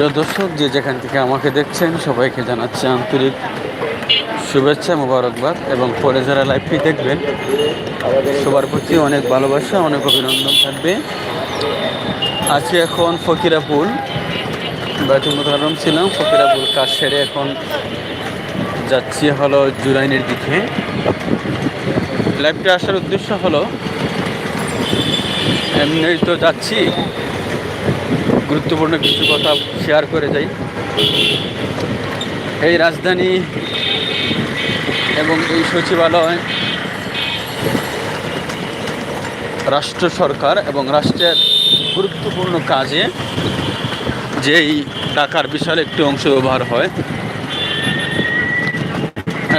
প্রিয় দর্শক, যে যেখান থেকে আমাকে দেখছেন, সবাইকে জানাচ্ছি আন্তরিক শুভেচ্ছা, মোবারকবাদ এবং পরে যারা লাইভটি দেখবেন, সবার প্রতি অনেক ভালোবাসা, অনেক অভিনন্দন থাকবে। আজকে এখন ফকিরাপুল বাইতুল মোতারম ছিলাম ফকিরাপুল কাজ সেরে এখন যাচ্ছি হলো জুরাইনের দিকে। লাইভটা আসার উদ্দেশ্য হলো এমনি তো যাচ্ছি। গুরুত্বপূর্ণ কিছু কথা শেয়ার করে যাই। এই রাজধানী এবং এই সচিবালয় রাষ্ট্র সরকার এবং রাষ্ট্রের গুরুত্বপূর্ণ কাজে যেই টাকার বিশাল একটি অংশ ব্যবহার হয়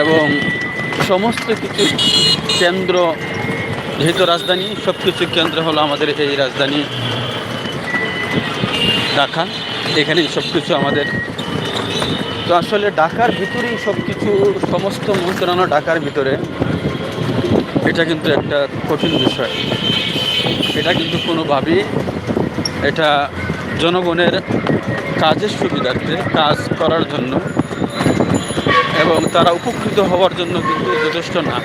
এবং সমস্ত কিছু কেন্দ্র, যেহেতু রাজধানী সব কিছু কেন্দ্র হলো আমাদের এই রাজধানী ঢাকা। এখানেই সব কিছু আমাদের। তো আসলে ঢাকার ভিতরেই সব কিছু সমস্ত মন্ত্রণালয় ঢাকার ভিতরে। এটা কিন্তু একটা কঠিন বিষয়। এটা কিন্তু কোনোভাবেই এটা জনগণের কাজের সুবিধার্থে কাজ করার জন্য এবং তারা উপকৃত হওয়ার জন্য কিন্তু যথেষ্ট না।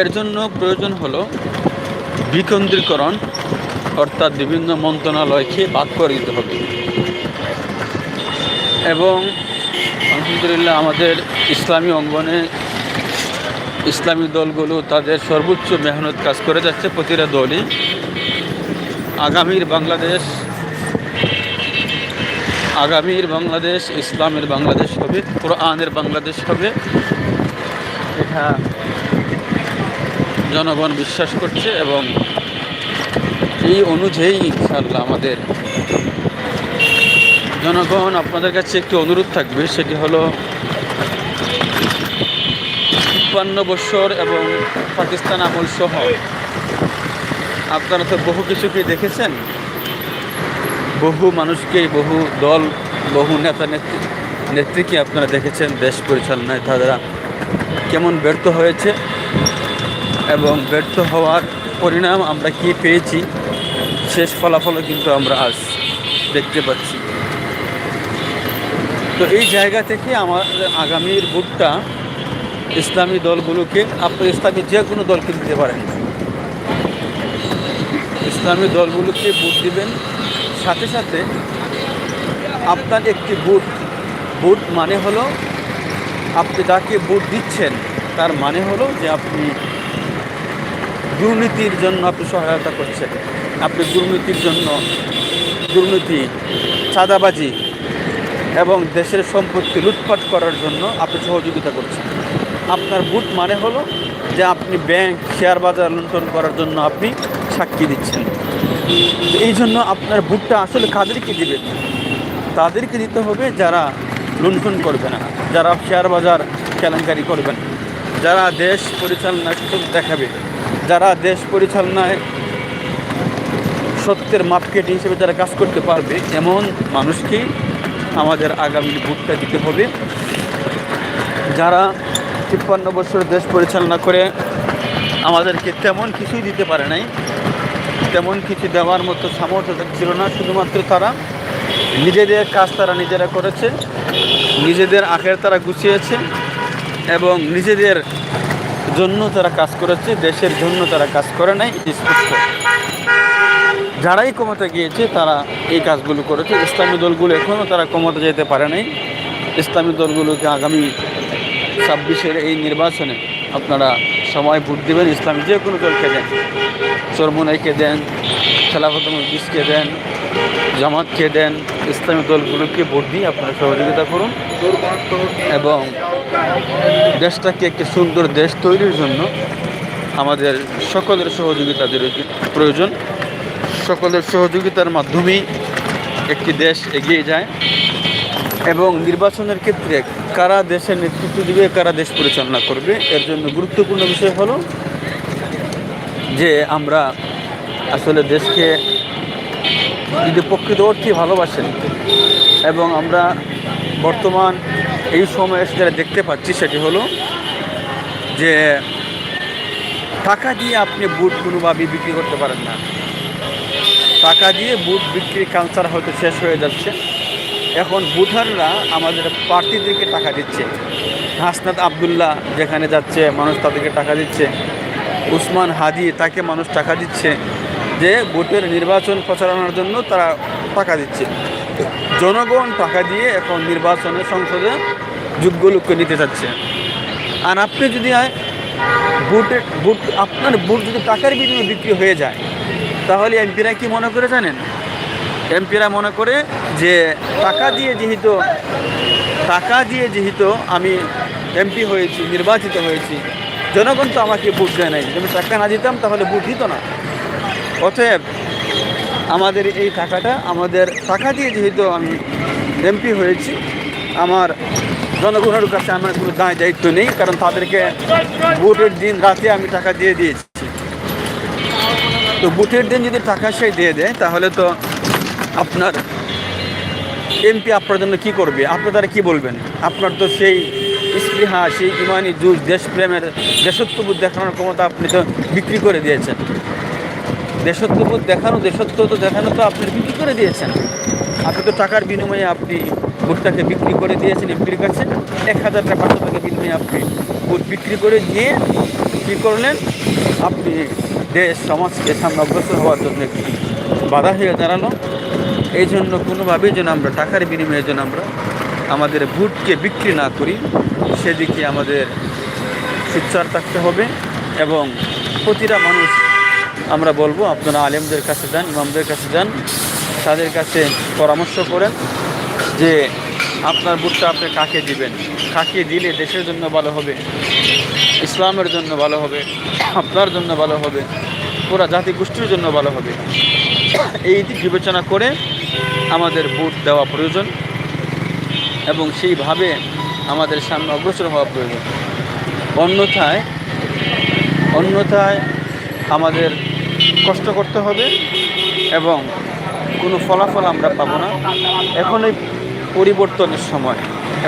এর জন্য প্রয়োজন হলো বিকেন্দ্রীকরণ। অর্থাৎ বিভিন্ন মন্ত্রণালয়কে বাদ করে দিতে হবে। এবং আলহামদুলিল্লাহ আমাদের ইসলামী অঙ্গনে ইসলামী দলগুলো তাদের সর্বোচ্চ মেহনত কাজ করে যাচ্ছে প্রতিটা দলই। আগামীর বাংলাদেশ আগামীর বাংলাদেশ, ইসলামের বাংলাদেশ হবে, কোরআনের বাংলাদেশ হবে। এটা জনগণ বিশ্বাস করছে এবং এই অনুযায়ী ইনশাল্লাহ আমাদের জনগণ আপনাদের কাছে একটি অনুরোধ থাকবে, সেটি হলো তিপ্পান্ন বৎসর এবং পাকিস্তান আমল সহ আপনারা তো বহু কিছুকে দেখেছেন, বহু মানুষকে, বহু দল, বহু নেতা নেত্রী, নেত্রীকে আপনারা দেখেছেন দেশ পরিচালনায়, তারা কেমন ব্যর্থ হয়েছে এবং ব্যর্থ হওয়ার পরিণাম আমরা কি পেয়েছি? শেষ ফলাফলও কিন্তু আমরা আজ দেখতে পাচ্ছি। তো এই জায়গা থেকে আমার আগামীর ভোটটা ইসলামী দলগুলোকে আপনি ইসলামী যে কোনো দলকে দিতে পারেন। ইসলামী দলগুলোকে ভোট দিবেন, সাথে সাথে আপনার একটি ভোট ভোট মানে হলো আপনি যাকে ভোট দিচ্ছেন, তার মানে হলো যে আপনি দুর্নীতির জন্য আপনি সহায়তা করছেন। আপনি দুর্নীতির জন্য দুর্নীতি, চাঁদাবাজি এবং দেশের সম্পত্তি লুটপাট করার জন্য আপনি সহযোগিতা করছেন। আপনার বুট মানে হলো যে আপনি ব্যাংক, শেয়ার বাজার লুণ্ঠন করার জন্য আপনি সাক্ষী দিচ্ছেন। এই জন্য আপনার বুটটা আসলে কাদেরকে দিবেন তাদেরকে দিতে হবে যারা লুণ্ঠন করবে না, যারা শেয়ার বাজার কেলেঙ্কারি করবেন যারা দেশ পরিচালনায় দেখাবে, যারা দেশ পরিচালনায় সত্যের মাপকেট হিসেবে যারা কাজ করতে পারবে, এমন মানুষকেই আমাদের আগামী ভোটটা দিতে হবে। যারা তিপ্পান্ন বছর দেশ পরিচালনা করে, আমাদেরকে তেমন কিছুই দিতে পারে নাই। তেমন কিছু দেওয়ার মতো সামর্থ্য ছিল না, শুধুমাত্র তারা নিজেদের কাজ তারা নিজেরা করেছে, নিজেদের আখের তারা গুছিয়েছে এবং নিজেদের জন্য তারা কাজ করেছে, দেশের জন্য তারা কাজ করে নাই স্পষ্ট। যারাই ক্ষমতা গিয়েছে, তারা এই কাজগুলো করেছে। ইসলামী দলগুলো এখনও তারা ক্ষমতা যেতে পারে নাই। ইসলামী দলগুলোকে আগামী ছাব্বিশের এই নির্বাচনে আপনারা সময় ভোট দেবেন। ইসলামী যে কোনো দলকে দেন। চরমুনাইকে দেন, খেলাফত দেন জামাতকে দেন ইসলামী দলগুলোকে ভোট দিয়ে আপনারা সহযোগিতা করুন এবং দেশটাকে একটি সুন্দর দেশ তৈরির জন্য আমাদের সকলের সহযোগিতাদের প্রয়োজন। সকলের সহযোগিতার মাধ্যমেই একটি দেশ এগিয়ে যায় এবং নির্বাচনের ক্ষেত্রে কারা দেশের নেতৃত্ব দিবে, কারা দেশ পরিচালনা করবে, এর জন্য গুরুত্বপূর্ণ বিষয় হলো যে আমরা আসলে দেশকে যদি প্রকৃত অর্থে ভালোবাসেন। এবং আমরা বর্তমান এই সময়ে যারা দেখতে পাচ্ছি সেটি হলো যে টাকা দিয়ে আপনি বুট কোনোভাবেই বিক্রি করতে পারেন না। টাকা দিয়ে বুট বিক্রি কালচার হয়তো শেষ হয়ে যাচ্ছে। এখন বুথাররা আমাদের প্রার্থীদেরকে টাকা দিচ্ছে। হাসনাত আবদুল্লাহ যেখানে যাচ্ছে, মানুষ তাদেরকে টাকা দিচ্ছে। উসমান হাদি তাকে মানুষ টাকা দিচ্ছে। যে ভোটের নির্বাচন প্রচারণার জন্য তারা টাকা দিচ্ছে। জনগণ টাকা দিয়ে এখন নির্বাচনে সংসদে যোগ্য লোককে নিতে চাচ্ছে। আর আপনি যদি বুটে বুট আপনার বুট যদি টাকার বিনিময়ে বিক্রি হয়ে যায়, তাহলে এমপিরা কি মনে করে জানেন? এমপিরা মনে করে যে টাকা দিয়ে যেহেতু, টাকা দিয়ে যেহেতু আমি এমপি হয়েছি, নির্বাচিত হয়েছি, জনগণ তো আমাকে ভোট দেয় নাই। যদি টাকা না দিতাম, তাহলে ভোট দিত না। অতএব আমাদের এই টাকাটা, আমাদের টাকা দিয়ে যেহেতু আমি এমপি হয়েছি, আমার জনগণের কাছে আমার কোনো দায় দায়িত্ব নেই, কারণ তাদেরকে ভোটের দিন রাতে আমি টাকা দিয়ে দিয়েছি। তো ভোটের দিন যদি টাকা সে দিয়ে দেয়, তাহলে তো আপনার এমপি আপনার জন্য কী করবে? আপনি তারা কী বলবেন? আপনার তো সেই স্পৃহা, সেই ইমানি যুগ, দেশপ্রেমের দেশত্ববোধ দেখানোর ক্ষমতা আপনি তো বিক্রি করে দিয়েছেন। দেশত্ববোধ দেখানো, দেশত্ব তো দেখানো তো আপনি বিক্রি করে দিয়েছেন। আপনি তো টাকার বিনিময়ে আপনি ভোটটাকে বিক্রি করে দিয়েছেন এমপির কাছে। এক হাজার টাকা পাঁচশো টাকা বিনিময়ে আপনি ভোট বিক্রি করে দিয়ে কী করলেন? আপনি দেশ, সমাজকে সামনে অগ্রসর হওয়ার জন্য একটি বাধা হয়ে দাঁড়াল। এই জন্য কোনোভাবেই যেন আমরা টাকার বিনিময়ে যেন আমরা আমাদের ভোটকে বিক্রি না করি, সেদিকে আমাদের সোচ্চার থাকতে হবে এবং প্রতিটা মানুষ আমরা বলব, আপনারা আলেমদের কাছে যান, ইমামদের কাছে যান, তাদের কাছে পরামর্শ করেন যে আপনার বুটটা আপনি কাকে দিবেন? কাকে দিলে দেশের জন্য ভালো হবে? ইসলামের জন্য ভালো হবে? আপনার জন্য ভালো হবে? পুরা জাতি গোষ্ঠীর জন্য ভালো হবে? এই দিক বিবেচনা করে আমাদের বুট দেওয়া প্রয়োজন এবং সেইভাবে আমাদের সামনে অগ্রসর হওয়া প্রয়োজন। অন্যথায় অন্যথায় আমাদের কষ্ট করতে হবে এবং কোনো ফলাফল আমরা পাবো না। এখন এই পরিবর্তনের সময়।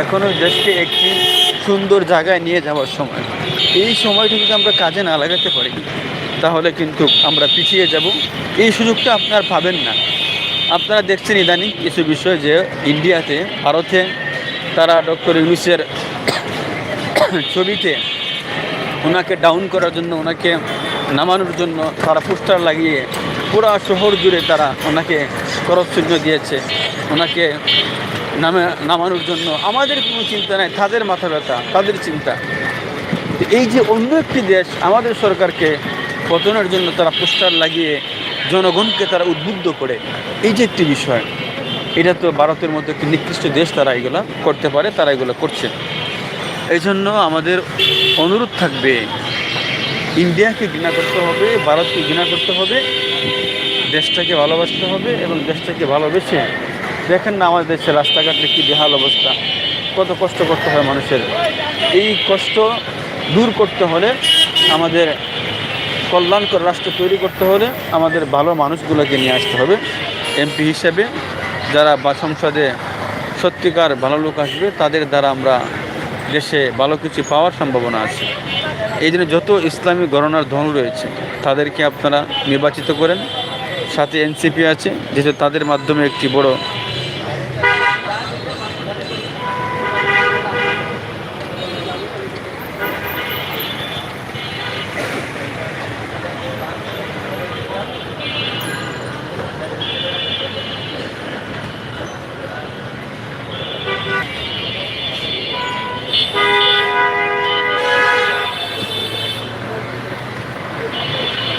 এখন ওই দেশকে একটি সুন্দর জায়গায় নিয়ে যাওয়ার সময়। এই সময়টি যদি আমরা কাজে না লাগাতে পারি, তাহলে কিন্তু আমরা পিছিয়ে যাব। এই সুযোগটা আপনার পাবেন না। আপনারা দেখছেন ইদানিং কিছু বিষয় যে ইন্ডিয়াতে, ভারতে তারা ডক্টর ইউনুসের ছবিতে ওনাকে ডাউন করার জন্য ওনাকে নামানোর জন্য তারা পোস্টার লাগিয়ে পুরা শহর জুড়ে তারা ওনাকে করপচিহ্ন দিয়েছে। ওনাকে নামে, নামানোর জন্য আমাদের কোনো চিন্তা নাই, তাদের মাথা ব্যথা, তাদের চিন্তা। এই যে অন্য একটি দেশ আমাদের সরকারকে পতনের জন্য তারা পোস্টার লাগিয়ে জনগণকে তারা উদ্বুদ্ধ করে, এই যে একটি বিষয়, এটা তো ভারতের মধ্যে একটি নিকৃষ্ট দেশ তারা এগুলো করতে পারে, তারা এগুলো করছে। এই জন্য আমাদের অনুরোধ থাকবে ইন্ডিয়াকে ঘৃণা করতে হবে, ভারতকে ঘৃণা করতে হবে, দেশটাকে ভালোবাসতে হবে এবং দেশটাকে ভালোবেসে দেখেন না আমাদের দেশে রাস্তাঘাটে কী বেহাল অবস্থা, কত কষ্ট করতে হয় মানুষের। এই কষ্ট দূর করতে হলে আমাদের কল্যাণকর রাষ্ট্র তৈরি করতে হলে আমাদের ভালো মানুষগুলোকে নিয়ে আসতে হবে। এমপি হিসেবে যারা বা সংসদে সত্যিকার ভালো লোক আসবে, তাদের দ্বারা আমরা দেশে ভালো কিছু পাওয়ার সম্ভাবনা আছে। এই জন্য যত ইসলামী গণনার ধন রয়েছে, তাদেরকে আপনারা নির্বাচিত করেন। সাথে এনসিপি আছে, যেহেতু তাদের মাধ্যমে একটি বড়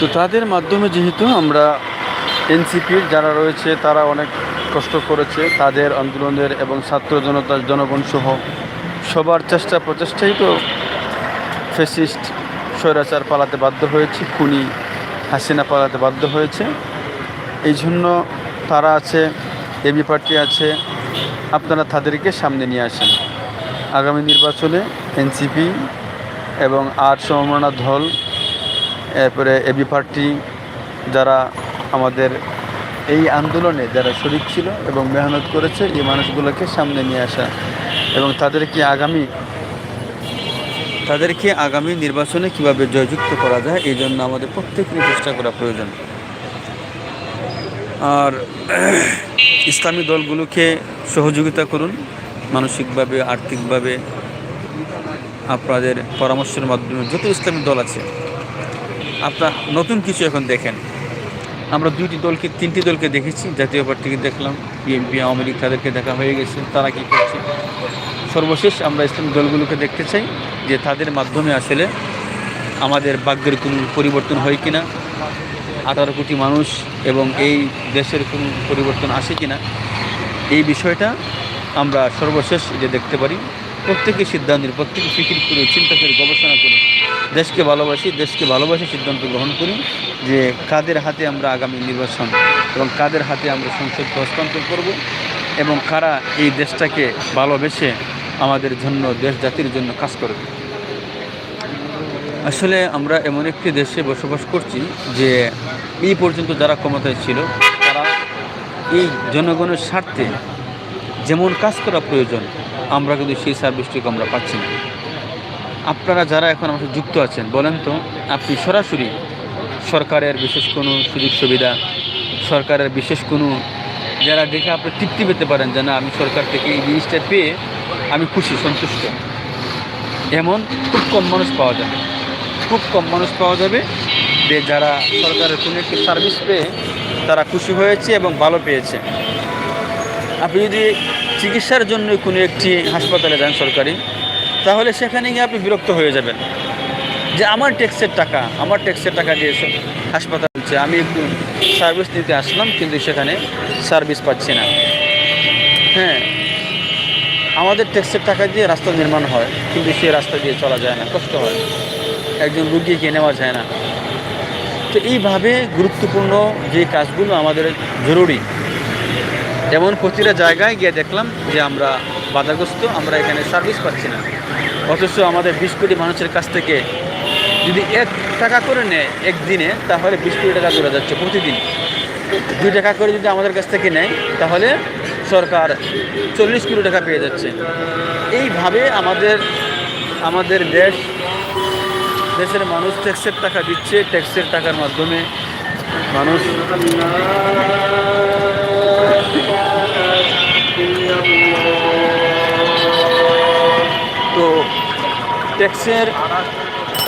তো তাদের মাধ্যমে যেহেতু আমরা এনসিপির যারা রয়েছে, তারা অনেক কষ্ট করেছে। তাদের আন্দোলনের এবং ছাত্র জনতার জনগণ সহ সবার চেষ্টা প্রচেষ্টাই তো ফেসিস্ট স্বৈরাচার পালাতে বাধ্য হয়েছে, খুনি হাসিনা পালাতে বাধ্য হয়েছে। এই জন্য তারা আছে এবি পার্টি আছে, আপনারা তাদেরকে সামনে নিয়ে আসেন। আগামী নির্বাচনে এনসিপি এবং আট সমমনা দল এরপরে এবি পার্টি যারা আমাদের এই আন্দোলনে যারা শরিক ছিল এবং মেহনত করেছে, এই মানুষগুলোকে সামনে নিয়ে আসা এবং তাদেরকে আগামী তাদেরকে আগামী নির্বাচনে কীভাবে জয়যুক্ত করা যায়, এই জন্য আমাদের প্রত্যেকেরই চেষ্টা করা প্রয়োজন। আর ইসলামী দলগুলোকে সহযোগিতা করুন, মানসিকভাবে, আর্থিকভাবে, আপনাদের পরামর্শের মাধ্যমে, যত ইসলামী দল আছে। আপনার নতুন কিছু এখন দেখেন। আমরা দুইটি দলকে, তিনটি দলকে দেখেছি, জাতীয় পার্টিকে দেখলাম, বিএনপি, আওয়ামী লীগ, তাদেরকে দেখা হয়ে গেছে, তারা কী করছে? সর্বশেষ আমরা ইসলামী দলগুলোকে দেখতে চাই, যে তাদের মাধ্যমে আসলে আমাদের ভাগ্যের কোনো পরিবর্তন হয় কিনা, আঠারো কোটি মানুষ এবং এই দেশের কোনো পরিবর্তন আসে কিনা, এই বিষয়টা আমরা সর্বশেষ যে দেখতে পারি। প্রত্যেকে সিদ্ধান্তের, প্রত্যেকে ফিকির করে, চিন্তা করে, গবেষণা করে। দেশকে ভালোবাসি দেশকে ভালোবাসি সিদ্ধান্ত গ্রহণ করি যে কাদের হাতে আমরা আগামী নির্বাচন এবং কাদের হাতে আমরা সংসদকে হস্তান্তর করব এবং কারা এই দেশটাকে ভালোবেসে আমাদের জন্য, দেশ জাতির জন্য কাজ করবে। আসলে আমরা এমন একটি দেশে বসবাস করছি যে এই পর্যন্ত যারা ক্ষমতায় ছিল, তারা এই জনগণের স্বার্থে যেমন কাজ করা প্রয়োজন, আমরা কিন্তু সেই সার্ভিসটিকে আমরা পাচ্ছি না। আপনারা যারা এখন আমাদের যুক্ত আছেন, বলেন তো, আপনি সরাসরি সরকারের বিশেষ কোনো সুযোগ সুবিধা, সরকারের বিশেষ কোনো যারা দেখে আপনি তৃপ্তি পেতে পারেন যে না, আমি সরকার থেকে এই জিনিসটা পেয়ে আমি খুশি, সন্তুষ্ট। এমন খুব কম মানুষ পাওয়া যাবে। খুব কম মানুষ পাওয়া যাবে যে যারা সরকারের কোনো একটি সার্ভিস পেয়ে তারা খুশি হয়েছে এবং ভালো পেয়েছে। আপনি যদি চিকিৎসার জন্য কোনো একটি হাসপাতালে যান সরকারি তাহলে সেখানে গিয়ে আপনি বিরক্ত হয়ে যাবেন। যে আমার ট্যাক্সের টাকা, আমার ট্যাক্সের টাকা দিয়ে হাসপাতাল হচ্ছে আমি একটু সার্ভিস নিতে আসলাম, কিন্তু সেখানে সার্ভিস পাচ্ছি না। হ্যাঁ আমাদের ট্যাক্সের টাকা দিয়ে রাস্তা নির্মাণ হয়, কিন্তু সে রাস্তা দিয়ে চলা যায় না, কষ্ট হয়। একজন রুগীকে নেওয়া যায় না। তো এইভাবে গুরুত্বপূর্ণ যে কাজগুলো আমাদের জরুরি যেমন প্রতিটা জায়গায় গিয়ে দেখলাম যে আমরা বাধাগ্রস্ত, আমরা এখানে সার্ভিস পাচ্ছি না। অথচ আমাদের বিশ কোটি মানুষের কাছ থেকে যদি এক টাকা করে নেয় একদিনে, তাহলে বিশ কোটি টাকা চলে যাচ্ছে প্রতিদিন। দুই টাকা করে যদি আমাদের কাছ থেকে নেয়, তাহলে সরকার চল্লিশ কোটি টাকা পেয়ে যাচ্ছে। এইভাবে আমাদের আমাদের দেশ, দেশের মানুষ ট্যাক্সের টাকা দিচ্ছে। ট্যাক্সের টাকার মাধ্যমে মানুষ ট্যাক্সের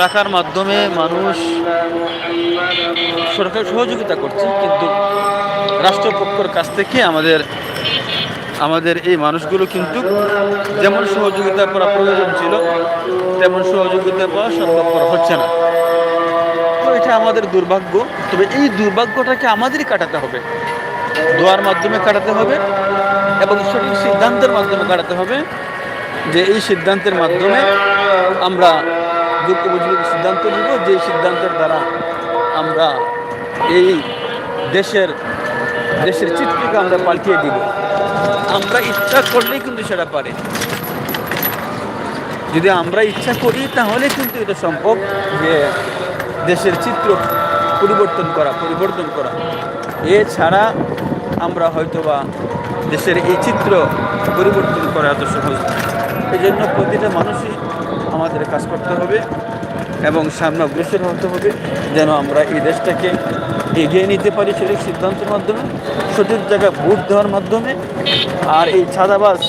টাকার মাধ্যমে মানুষ সরকার সহযোগিতা করছে, কিন্তু রাষ্ট্রপক্ষর কাছ থেকে আমাদের আমাদের এই মানুষগুলো কিন্তু যেমন সহযোগিতা করা প্রয়োজন ছিল, তেমন সহযোগিতা পাওয়া সম্ভবপর হচ্ছে না। তো এটা আমাদের দুর্ভাগ্য, তবে এই দুর্ভাগ্যটাকে আমাদেরই কাটাতে হবে। দোয়ার মাধ্যমে কাটাতে হবে এবং সঠিক সিদ্ধান্তের মাধ্যমে কাটাতে হবে যে এই সিদ্ধান্তের মাধ্যমে আমরা যোগ্য উপযোগী সিদ্ধান্ত নিব যে সিদ্ধান্তের দ্বারা আমরা এই দেশের দেশের চিত্রকে আমরা পাল্টিয়ে দিব। আমরা ইচ্ছা করলেই কিন্তু সেটা পারে। যদি আমরা ইচ্ছা করি, তাহলে কিন্তু এটা সম্ভব যে দেশের চিত্র পরিবর্তন করা পরিবর্তন করা। এছাড়া আমরা হয়তোবা দেশের এই চিত্র পরিবর্তন করা এত সহজ এই জন্য প্রতিটা মানুষই আমাদের কাজ করতে হবে এবং সামনে অগ্রসর হতে হবে যেন আমরা এই দেশটাকে এগিয়ে নিতে পারি সঠিক সিদ্ধান্তের মাধ্যমে, সঠিক জায়গায় ভোট দেওয়ার মাধ্যমে। আর এই ছাদাবাজ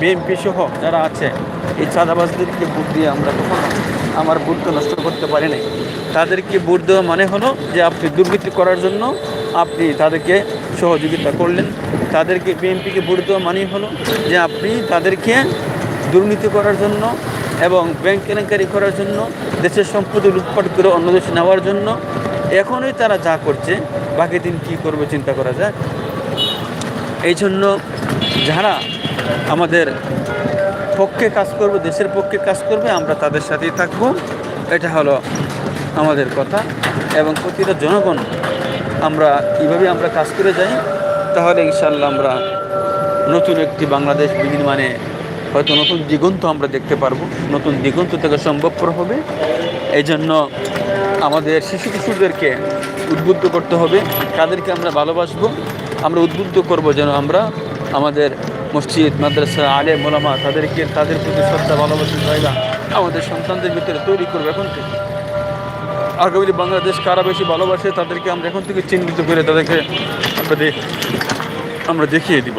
বিএনপি সহ যারা আছে, এই ছাদাবাসদেরকে ভোট দিয়ে আমরা কখনো আমার ভোটটা নষ্ট করতে পারি নাই। তাদেরকে ভোট দেওয়া মানে হলো যে আপনি দুর্নীতি করার জন্য আপনি তাদেরকে সহযোগিতা করলেন। তাদেরকে বিএনপিকে ভোট দেওয়া মানেই হলো যে আপনি তাদেরকে দুর্নীতি করার জন্য এবং ব্যাংক কেলেঙ্কারি করার জন্য, দেশের সম্পত্তি লুটপাট করে অন্য দেশে নেওয়ার জন্য এখনই তারা যা করছে, বাকি দিন কী করবে চিন্তা করা যায় এই জন্য যারা আমাদের পক্ষে কাজ করবে, দেশের পক্ষে কাজ করবে, আমরা তাদের সাথেই থাকব। এটা হলো আমাদের কথা এবং প্রতিটা জনগণ, আমরা এইভাবে আমরা কাজ করে যাই, তাহলে ইনশাল্লাহ আমরা নতুন একটি বাংলাদেশ বিনির্মাণে হয়তো নতুন দিগন্ত আমরা দেখতে পারব, নতুন দিগন্ত থেকে সম্ভবপর হবে। এই জন্য আমাদের শিশু কিশোরদেরকে উদ্বুদ্ধ করতে হবে, তাদেরকে আমরা ভালোবাসবো, আমরা উদ্বুদ্ধ করব যেন আমরা আমাদের মসজিদ, মাদ্রাসা আলে মোলামা তাদেরকে, তাদের প্রতি শ্রদ্ধা, ভালোবাসা, জায়গা আমাদের সন্তানদের ভিতরে তৈরি করব এখন থেকে। আগামী বাংলাদেশ কারা বেশি ভালোবাসে তাদেরকে আমরা এখন থেকে চিহ্নিত করে তাদেরকে আমরা আমরা দেখিয়ে দিব।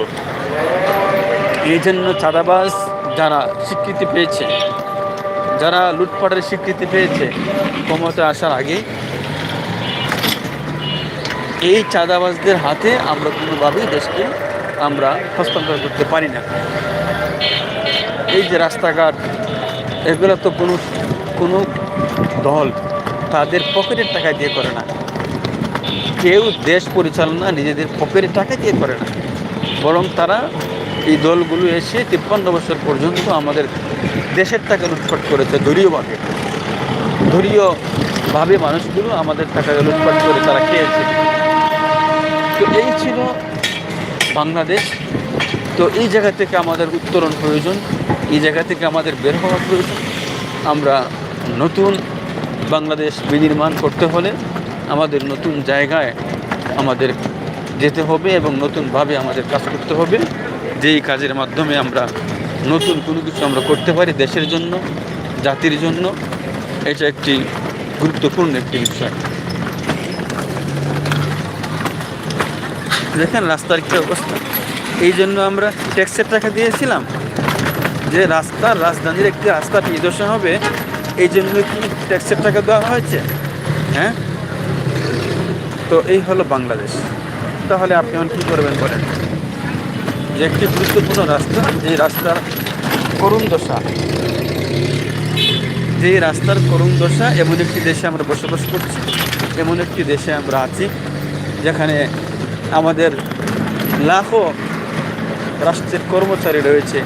এই জন্য চাঁদাবাজ যারা স্বীকৃতি পেয়েছে, যারা লুটপাটের স্বীকৃতি পেয়েছে ক্ষমতা আসার আগে, এই চাঁদাবাজদের হাতে আমরা কোনোভাবেই দেশকে আমরা হস্তান্তর করতে পারি না। এই যে রাস্তাঘাট, এগুলো তো কোনো কোনো দল তাদের পকেটের টাকা দিয়ে করে না। কেউ দেশ পরিচালনা নিজেদের পকেটের টাকা দিয়ে করে না। বরং তারা এই দলগুলো এসে তিপ্পান্ন বছর পর্যন্ত আমাদের দেশের টাকা লুটপাট করেছে দলীয়ভাবে। দলীয়ভাবে মানুষগুলো আমাদের টাকা লুটপাট করে তারা খেয়েছে। তো এই ছিল বাংলাদেশ। তো এই জায়গা থেকে আমাদের উত্তরণ প্রয়োজন। এই জায়গা থেকে আমাদের বের হওয়া প্রয়োজন। আমরা নতুন বাংলাদেশ বিনির্মাণ করতে হলে আমাদের নতুন জায়গায় আমাদের যেতে হবে এবং নতুনভাবে আমাদের কাজ করতে হবে। যেই কাজের মাধ্যমে আমরা নতুন কোনো কিছু আমরা করতে পারি দেশের জন্য, জাতির জন্য, এটা একটি গুরুত্বপূর্ণ একটি বিষয়। দেখেন রাস্তার কী অবস্থা। এই জন্য আমরা ট্যাক্সের টাকা দিয়েছিলাম যে রাস্তার রাজধানীর একটি রাস্তা নিদর্শন হবে, এই জন্য কি ট্যাক্সের টাকা দেওয়া হয়েছে? হ্যাঁ? তো এই হলো বাংলাদেশ। তাহলে আপনি এখন কী করবেন বলেন? একটি গুরুত্বপূর্ণ রাস্তা যে রাস্তার করুণ দশা। যে রাস্তার করুণ দশা, এমন একটি দেশে আমরা বসবাস করছি, এমন একটি দেশে আমরা আছি, যেখানে আমাদের লাখো রাষ্ট্রের কর্মচারী রয়েছে,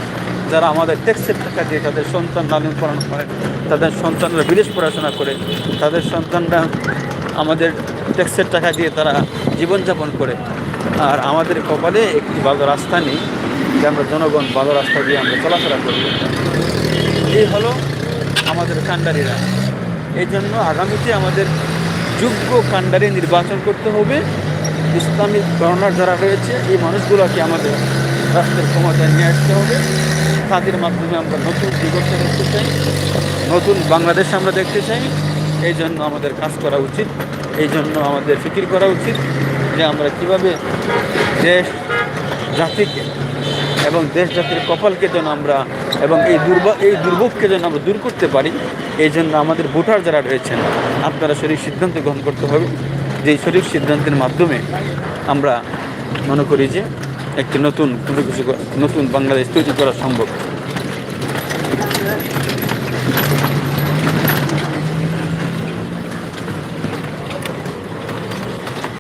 যারা আমাদের ট্যাক্সের টাকা দিয়ে তাদের সন্তান লালন পালন করে, তাদের সন্তানরা বিদেশ পড়াশোনা করে, তাদের সন্তানরা আমাদের ট্যাক্সের টাকা দিয়ে তারা জীবনযাপন করে। আর আমাদের কপালে ভালো রাস্তা নেই, যে আমরা জনগণ ভালো রাস্তা দিয়ে আমরা চলাফেরা করি। এই হলো আমাদের কাণ্ডারিরা। এই জন্য আগামীতে আমাদের যোগ্য কাণ্ডারি নির্বাচন করতে হবে। ইসলামিক গণনার যারা রয়েছে, এই মানুষগুলোকে আমাদের রাষ্ট্রের ক্ষমতায় নিয়ে আসতে হবে। তাদের মাধ্যমে আমরা নতুন দিগর্থ দেখতে চাই, নতুন বাংলাদেশ আমরা দেখতে চাই। এই জন্য আমাদের কাজ করা উচিত। এই জন্য আমাদের ফিকির করা উচিত যে আমরা কীভাবে দেশ জাতিকে এবং দেশ জাতির কপালকে যেন আমরা এবং এই দুর্বল এই দুর্ভোগকে যেন আমরা দূর করতে পারি, এই জন্য আমাদের ভোটার যারা রয়েছেন, আপনারা শরীর সিদ্ধান্ত গ্রহণ করতে হবে। যে শরীর সিদ্ধান্তের মাধ্যমে আমরা মনে করি যে একটি নতুন কোনো কিছু নতুন বাংলাদেশ তৈরি করা সম্ভব।